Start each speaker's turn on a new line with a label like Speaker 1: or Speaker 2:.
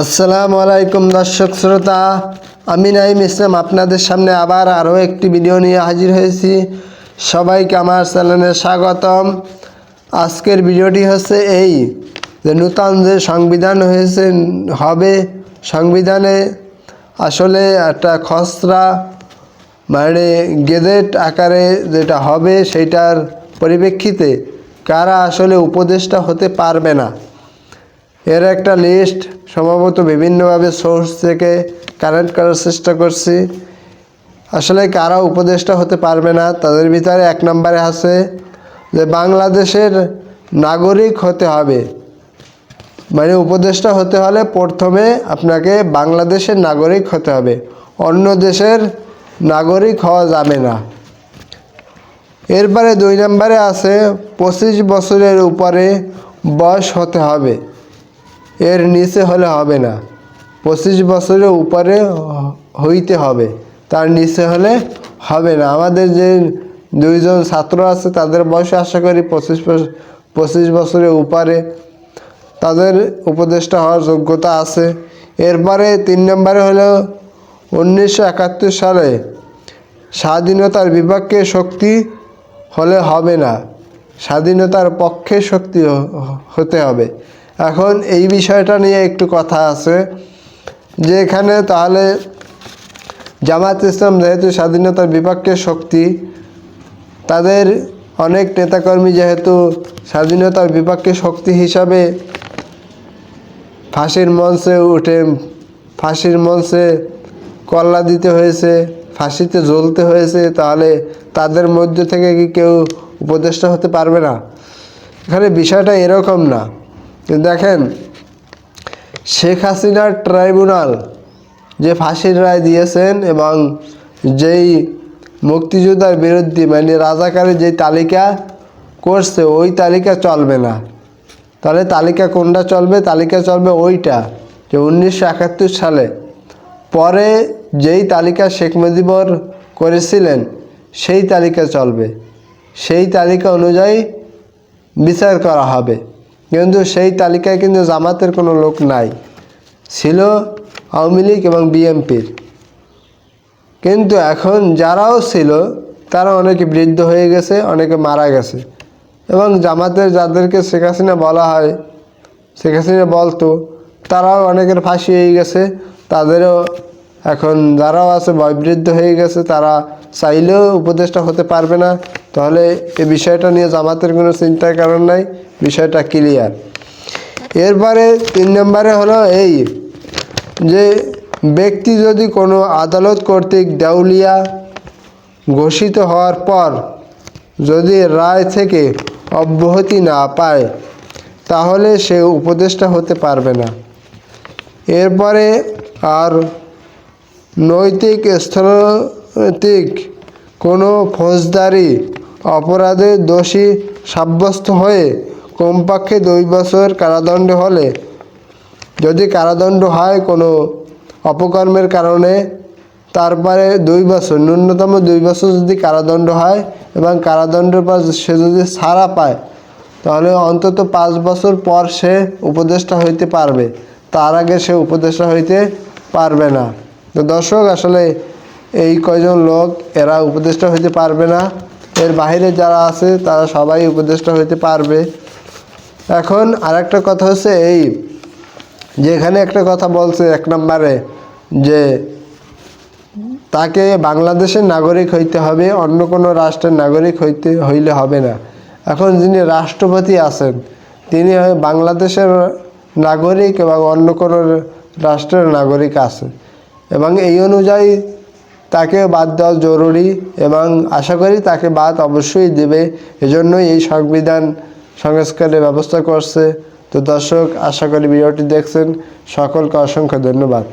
Speaker 1: আসসালামু আলাইকুম দর্শক শ্রোতা, আমি নাইম ইসলাম আপনাদের সামনে আবার আরও একটি ভিডিও নিয়ে হাজির হয়েছি। সবাইকে আমার চ্যানেলে স্বাগতম। আজকের ভিডিওটি হচ্ছে এই যে নূতন যে সংবিধান হয়েছে, হবে সংবিধানে আসলে একটা খসড়া মানে গেজেট আকারে যেটা হবে সেইটার পরিপ্রেক্ষিতে কারা আসলে উপদেষ্টা হতে পারবে না। এর একটা লিস্ট সম্ভবত বিভিন্নভাবে সোর্স থেকে কানেক্ট করার চেষ্টা করছি। আসলে কারা উপদেষ্টা হতে পারবে না, তাদের ভিতরে এক নম্বরে আছে যে বাংলাদেশের নাগরিক হতে হবে। মানে উপদেষ্টা হতে হলে প্রথমে আপনাকে বাংলাদেশের নাগরিক হতে হবে। অন্য দেশের নাগরিক হওয়া যাবে না। এরপরে দুই নম্বরে আছে পঁচিশ বছরের উপরে বয়স হতে হবে। এর নিচে হলে হবে না। পঁচিশ বছরের উপরে হইতে হবে, তার নিচে হলে হবে না। আমাদের যে দুইজন ছাত্র আছে, তাদের বয়স আশা করি পঁচিশ পঁচিশ বছরের উপরে। তাদের উপদেষ্টা হওয়ার যোগ্যতা আছে। এরপরে তিন নম্বরে হলো উনিশশো একাত্তর সালে স্বাধীনতার বিপক্ষে শক্তি হলে হবে না। স্বাধীনতার পক্ষে শক্তি হতে হবে। এখন এই বিষয়টা নিয়ে একটু কথা আছে যে এখানে তাহলে জামাত ইসলাম যেহেতু স্বাধীনতার বিপক্ষে শক্তি, তাদের অনেক নেতাকর্মী যেহেতু স্বাধীনতার বিপক্ষে শক্তি হিসাবে ফাঁসির মঞ্চে উঠে, ফাঁসির মঞ্চে কল্লা দিতে হয়েছে, ফাঁসিতে জ্বলতে হয়েছে, তাহলে তাদের মধ্য থেকে কি কেউ উপদেষ্টা হতে পারবে না? এখানে বিষয়টা এরকম না। দেখেন, শেখ হাসিনার ট্রাইব্যুনাল যে ফাঁসির রায় দিয়েছেন এবং যেই মুক্তিযোদ্ধার বিরুদ্ধে মানে রাজাকারের যে তালিকা করছে, ওই তালিকা চলবে না। তাহলে তালিকা কোনটা চলবে? তালিকা চলবে ওইটা, যে উনিশশো একাত্তর সালে পরে যেই তালিকা শেখ মুজিবর করেছিলেন, সেই তালিকা চলবে। সেই তালিকা অনুযায়ী বিচার করা হবে। কিন্তু সেই তালিকায় কিন্তু জামাতের কোনো লোক নাই। ছিল আওয়ামী লীগ এবং বিএনপির। কিন্তু এখন যারাও ছিল, তারা অনেকে বৃদ্ধ হয়ে গেছে, অনেকে মারা গেছে। এবং জামাতের যাদেরকে শেখ হাসিনা বলা হয়, শেখ হাসিনা বলতো, তারাও অনেকের ফাঁসি হয়ে গেছে। তাদেরও এখন যারাও আছে, বয়বৃদ্ধ হয়ে গেছে, তারা চাইলেও উপদেষ্টা হতে পারবে না। তাহলে এই বিষয়টা নিয়ে জামাতের কোনো চিন্তার কারণ নাই, বিষয়টা ক্লিয়ার এরপরে তিন নম্বরে হলো এই যে ব্যক্তি যদি কোনো আদালত কর্তৃক দেউলিয়া ঘোষিত হওয়ার পর যদি রায় থেকে অব্যাহতি না পায়, তাহলে সে উপদেষ্টা হতে পারবে না। এরপরে আর নৈতিক স্থনৈতিক কোনো ফৌজদারি অপরাধে দোষী সাব্যস্ত হয়ে কমপক্ষে দুই বছর কারাদণ্ড হলে। যদি কারাদণ্ড হয় কোনো অপকর্মের কারণে, তারপরে দুই বছর, ন্যূনতম দুই বছর যদি কারাদণ্ড হয় এবং কারাদণ্ডের পর সে যদি ছাড়া পায়, তাহলে অন্তত পাঁচ বছর পর সে উপদেষ্টা হইতে পারবে। তার আগে সে উপদেষ্টা হইতে পারবে না। তো দর্শক, আসলে এই কয়জন লোক, এরা উপদেষ্টা হইতে পারবে না। এর বাইরে যারা আছে, তারা সবাই উপদেষ্টা হইতে পারবে। এখন আরেকটা কথা হচ্ছে এই, যে এখানে একটা কথা বলছে এক নম্বরে, যে তাকে বাংলাদেশের নাগরিক হইতে হবে, অন্য কোনো রাষ্ট্রের নাগরিক হইতে, হইলে হবে না। এখন যিনি রাষ্ট্রপতি আছেন, তিনি বাংলাদেশের নাগরিক এবং অন্য কোনো রাষ্ট্রের নাগরিক আছে। এবং এই অনুযায়ী তাকে বাদ দেওয়া জরুরি এবং আশা করি তাকে বাদ অবশ্যই দেবে। এজন্যই এই সংবিধান সংস্কারের ব্যবস্থা করছে। তো দর্শক, আশা করি ভিডিওটি দেখছেন। সকলকে অসংখ্য ধন্যবাদ।